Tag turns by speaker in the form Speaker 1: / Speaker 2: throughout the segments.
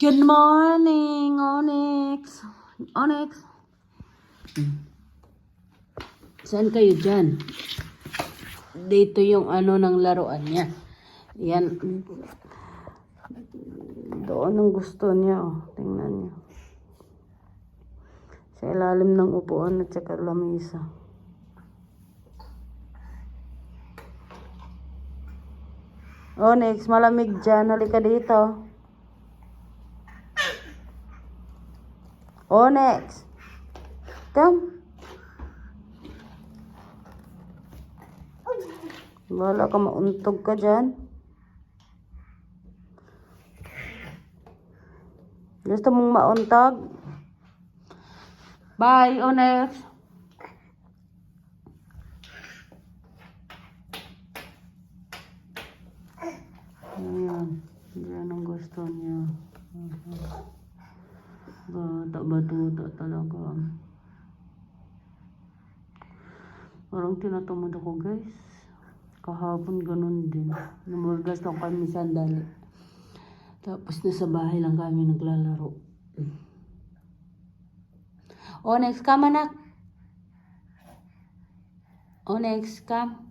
Speaker 1: Good morning, Onyx. Onyx. Saan kayo dyan? Dito yung ano ng laruan niya. Yan. Doon ang gusto niya. Oh. Tingnan niyo. Sa ilalim ng upuan at saka lamisa. Onyx, malamig dyan. Halika dito. Onyx. Come. Wala ka mauntog ka dyan. Gusto mong mauntog? Bye, Onyx. Ayan. Yan ang gusto niya. Bata batuta talaga. Parang tinatamad ako guys. Kahapon ganun din. Namurgas lang kami sandali. Tapos nasa bahay lang kami naglalaro. Onyx, come anak. Onyx, come.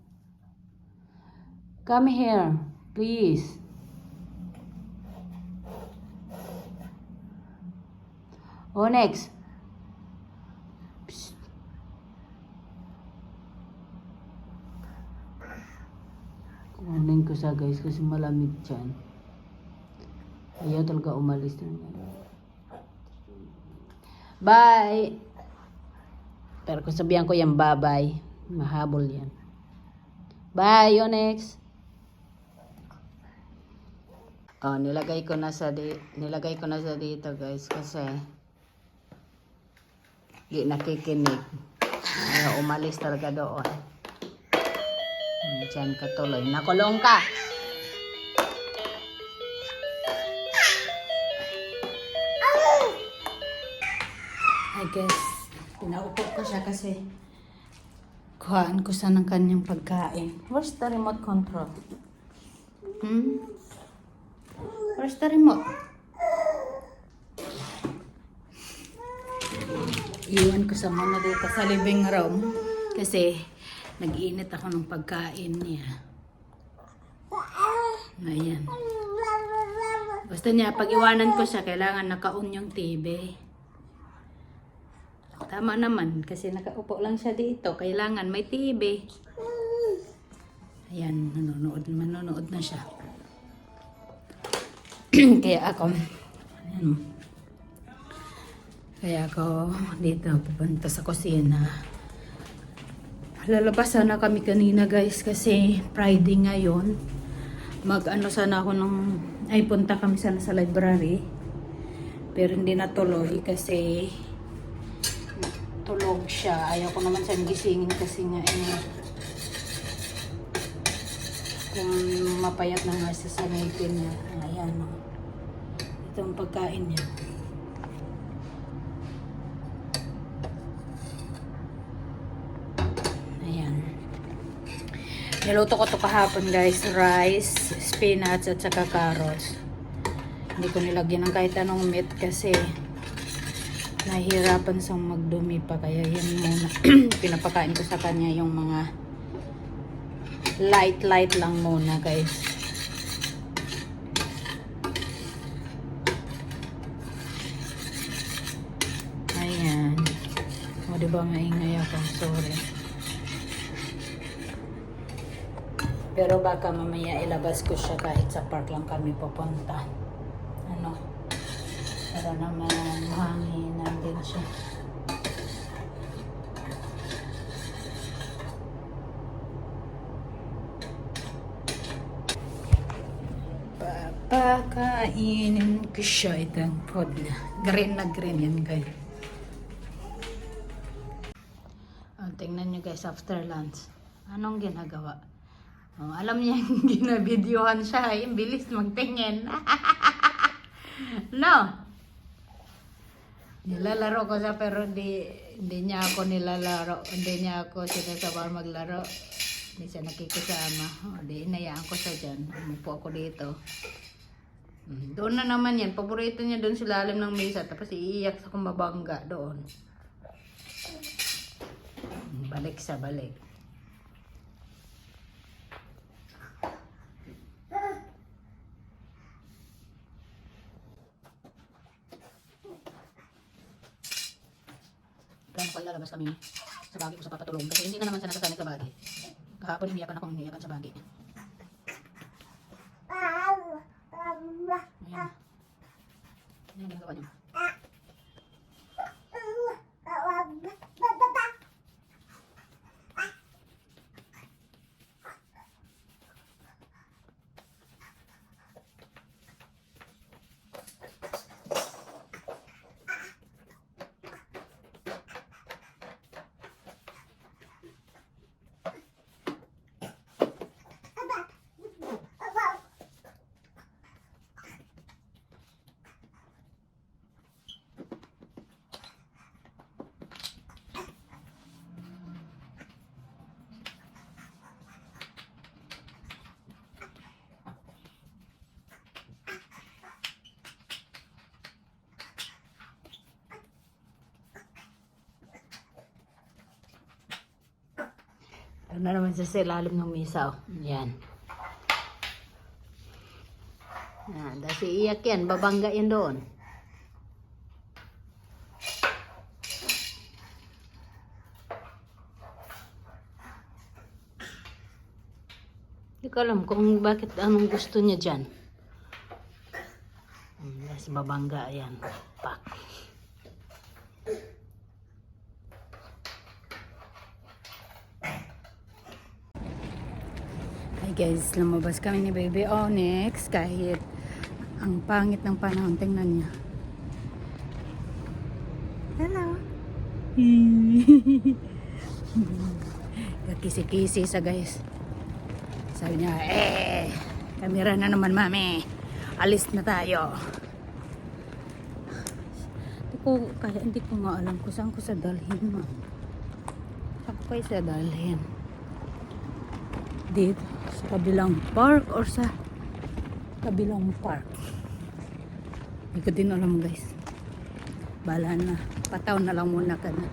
Speaker 1: Come here, please. Onyx. Psst. Kunin ko sa guys kasi malamig dyan. Ayaw talaga umalis ngayon. Bye! Pero kung sabihan ko yan, bye-bye. Mahabol yan. Bye, Onyx! Oh, nilagay ko na sa di nilagay ko na sa dito, guys, kasi di nakikinig. Ayaw umalis talaga doon. Diyan ka tuloy. Nakulong ka! I guess, pinaupo ko siya kasi kuhaan ko sa ng kanyang pagkain. Where's the remote control? Hmm? Where's the remote? Iwan ko sa muna dito sa living room kasi nag-iinit ako ng pagkain niya. Ayan. Basta niya, pag iwanan ko siya, kailangan naka-on yung TV. Tama naman, kasi nakaupo lang siya dito. Kailangan may TV. Ayan, nanonood, manonood na siya. Kaya ako, ayan, kaya ako dito pupunta sa kusina. Lalabas sana kami kanina guys kasi Friday ngayon. Mag ano sana ako nung ay punta kami sana sa library. Pero hindi natuloy kasi tulog siya. Ayaw ko naman siyang gisingin kasi nga eh, kung mapayat na nga sa ngipin niya. Ayan. Ito ang pagkain niya. Ayan. Niluto ko to kahapon guys. Rice, spinach at saka carrots. Hindi ko nilagyan ng kahit anong meat kasi nahihirapan siyang magdumi pa. Kaya yan muna. Pinapakain ko sa kanya yung mga light light lang muna guys. Ayan. O diba maingay ako? Sorry. Pero baka mamaya ilabas ko siya kahit sa park lang kami pupunta. Ano? Para naman hanginan din siya. Papakainin ko siya itong pod na. Green na green yan guys. Oh, tingnan nyo guys after lunch. Anong ginagawa? Oh, alam niya yung ginabidyohan siya. Yung bilis magtingin. no? Nilalaro ko siya pero di, hindi niya ako nilalaro. Hindi niya ako sinasabang maglaro. Hindi siya nakikisama. O, di inayaan ko siya dyan. Umupo ako dito. Mm, Doon na naman yan. Paborito niya doon sa lalim ng mesa. Tapos iiyak sa kumabangga doon. Balik sa balik. Kaya pala lalabas kami sa bagi ko sa papatulong. Kasi hindi na naman sana nasasanay sa bagi. Kahapon umiyakan ako umiyakan sa bagi. Ayan. Ano yung ginagawa niyo? Ano na naman sa silalim ng mesa. Oh. Yan. Ah, dahil iiyak yan. Babangga yan doon. Hindi ko alam kung bakit anong gusto niya dyan. Dahil babangga yan. Pak. Guys, lumabas kami ni Baby Onyx kahit ang pangit ng panahon. Tingnan niya. Hello. Kisi-kisi sa guys. Sabi niya, eh, kamera na naman mami. Alis na tayo. Hindi ko, kaya hindi ko nga alam kung saan ko sa dalhin ma. Saan ko sa dalhin? dito sa kabilang park or sa kabilang park. Hindi ko din alam guys. Bala na. Pataw na lang muna ka na.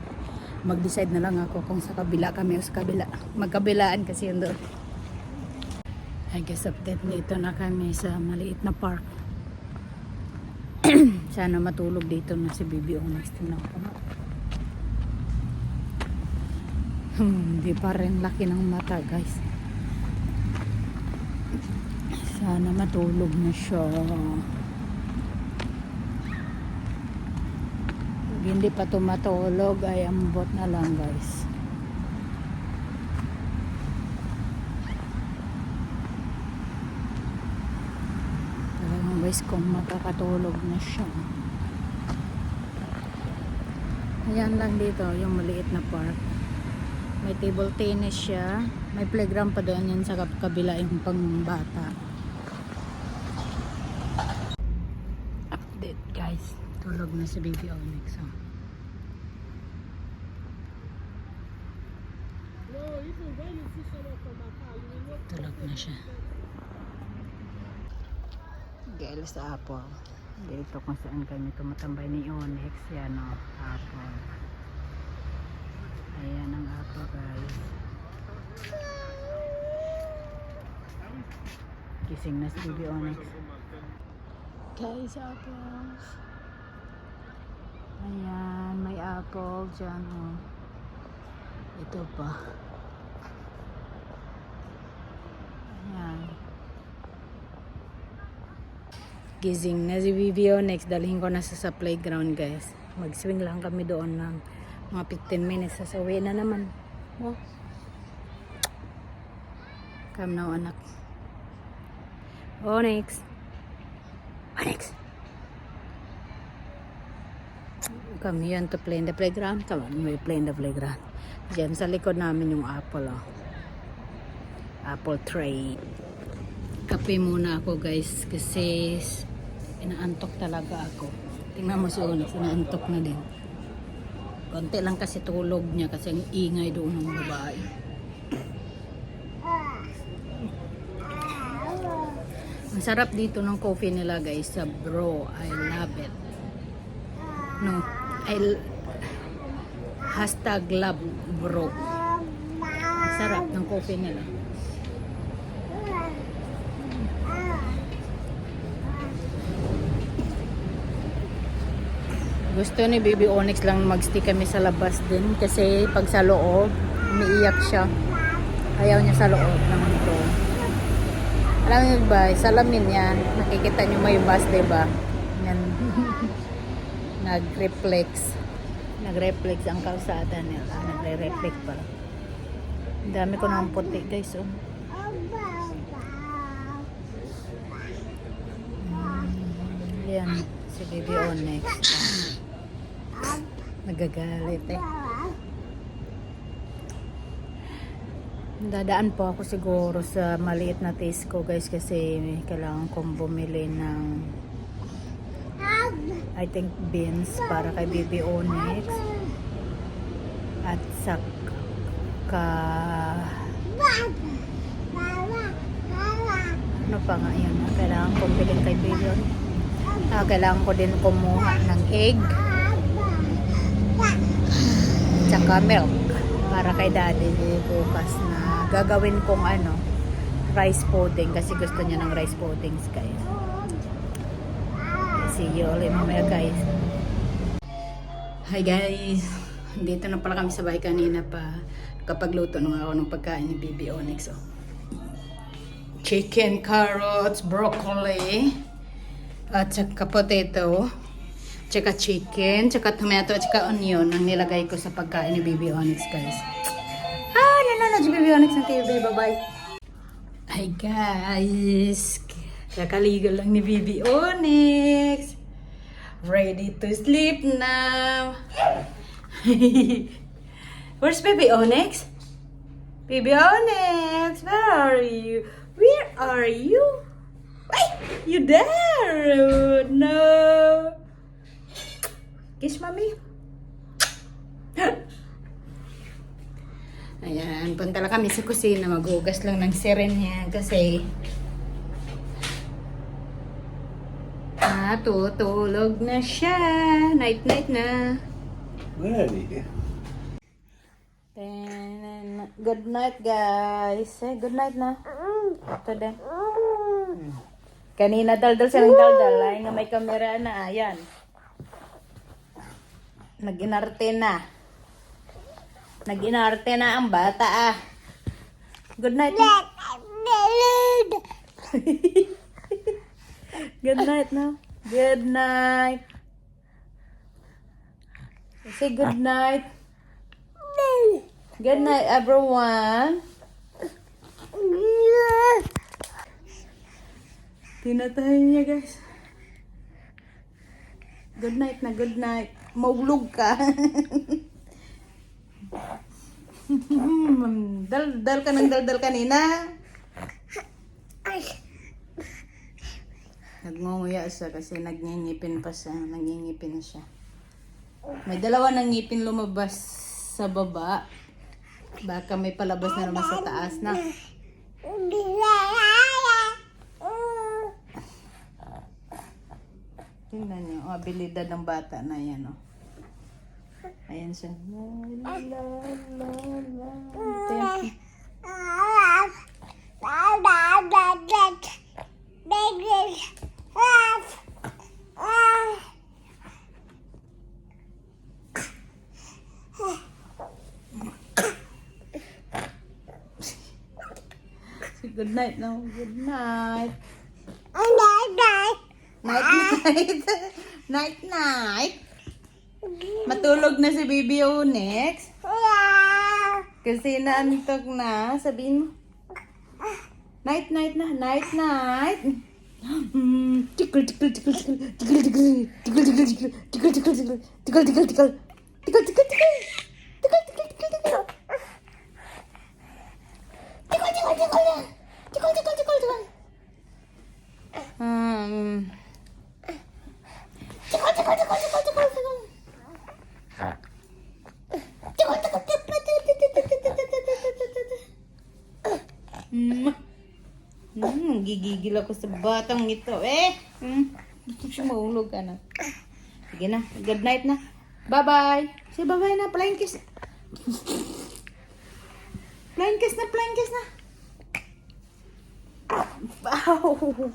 Speaker 1: Mag decide na lang ako kung sa kabila kami o sa kabila. Magkabilaan kasi yun doon. I guess update dito na kami sa maliit na park. Sana matulog dito na si Bibi Onyx tingnan ko nga. Hmm, Hindi pa rin laki ng mata guys. Sana matulog na siya. Pag hindi pa tumatulog ay ambot na lang guys. Talagang guys kung makakatulog na siya. Ayan lang dito yung maliit na park. May table tennis siya. May playground pa doon yan sa kab- kabila yung pangbata. Update guys. Tulog na si Baby Onyx. Oh. Tulog na siya. Gail sa Apple. Dito kung saan kami tumatambay ni Onyx. Yan o. Apple. Ayan ang apple guys. Gising na si Baby Onyx. Guys, apples. Apple dyan. Oh. Ito pa. Ayan. Gising na si Baby Onyx. Dalhin ko na sa, playground guys. Mag-swing lang kami doon ng mga 15 minutes. Sasawi na naman. Oh. Come now, anak. Onyx. Onyx. Come here to play in the playground. Come on, we play in the playground. Diyan sa likod namin yung apple, oh. Apple tray. Kape muna ako, guys, kasi inaantok talaga ako. Tingnan mo si Onyx, inaantok na din. Konti lang kasi tulog niya kasi ang ingay doon ng babae. Ang sarap dito ng coffee nila guys sa bro. I love it. No. I hashtag love bro. Sarap ng coffee nila. Gusto ni Baby Onyx lang magstay kami sa labas din kasi pag sa loob, umiiyak siya. Ayaw niya sa loob ng ito. Alam niyo ba, salamin yan. Nakikita niyo may bus, di ba? Yan. Nag-reflex. Nag-reflex ang kalsada nila. Nagre-reflect pala. Ang dami ko ng puti, guys. Oh. Mm, yan. Si Baby Onyx. Ah. Nagagalit eh. Dadaan po ako siguro sa maliit na ko guys kasi kailangan kong bumili ng I think beans para kay Baby Onyx. At saka ano pa nga yun? Kailangan kong bilhin kay Baby Onyx. Ah, kailangan ko din kumuha ng egg. Tsaka milk para kay daddy bukas na gagawin kong ano rice pudding kasi gusto niya ng rice puddings guys see you ulit mamaya guys hi guys dito na pala kami sa bahay kanina pa kapagluto nung ako ng pagkain ni Bibi Onyx oh. chicken, carrots, broccoli at saka potato tsaka chicken, tsaka tomato, tsaka onion ang nilagay ko sa pagkain ni Baby Onyx, guys. Ah, nanonood si Baby Onyx ng TV. Bye-bye. Hi, guys. Kakaligo lang ni Baby Onyx. Ready to sleep now. Where's Baby Onyx? Baby Onyx, where are you? Where are you? Ay, you there? No. Kiss, mami. Ayan, punta lang kami sa kusina. Maghugas lang ng siren niya kasi natutulog na siya. Night-night na.
Speaker 2: Ready.
Speaker 1: Then, good night, guys. Say good night na. Ito din. Kanina daldal siya ng daldal. Ay nga may kamera na. Ayan. Nag-inarte na. Nag-inarte na ang bata ah. Good night. Good night na. Good night. Say good night. Good night, everyone. Tinatahay niya, guys. Good night na, good night. Maulog ka. dal, dal ka ng dal-dal kanina. Nagngunguya siya kasi nagngingipin pa siya. Nangingipin na siya. May dalawa ng ngipin lumabas sa baba. Baka may palabas na naman sa taas na. Tingnan niyo, ang abilidad ng bata na yan, oh. Ayan siya. La, la, Good night now. Good night. Night night. night night. Matulog na si Baby Onyx. Kasi naantok na. Sabihin mo. Night night na. Night night. 음, 찌끌찌끌찌끌찌끌 찌끌찌끌 찌끌찌끌 찌끌찌끌 찌끌찌끌 찌끌 찌끌찌끌 음. 찌글찌글찌글찌글 Nagigigil ako sa batang ito. Eh! Hmm? Gusto siya mahulog ka na. Sige na. Good night na. Bye-bye. Sige, bye-bye na. Flying kiss. flying kiss na, flying kiss na. Wow!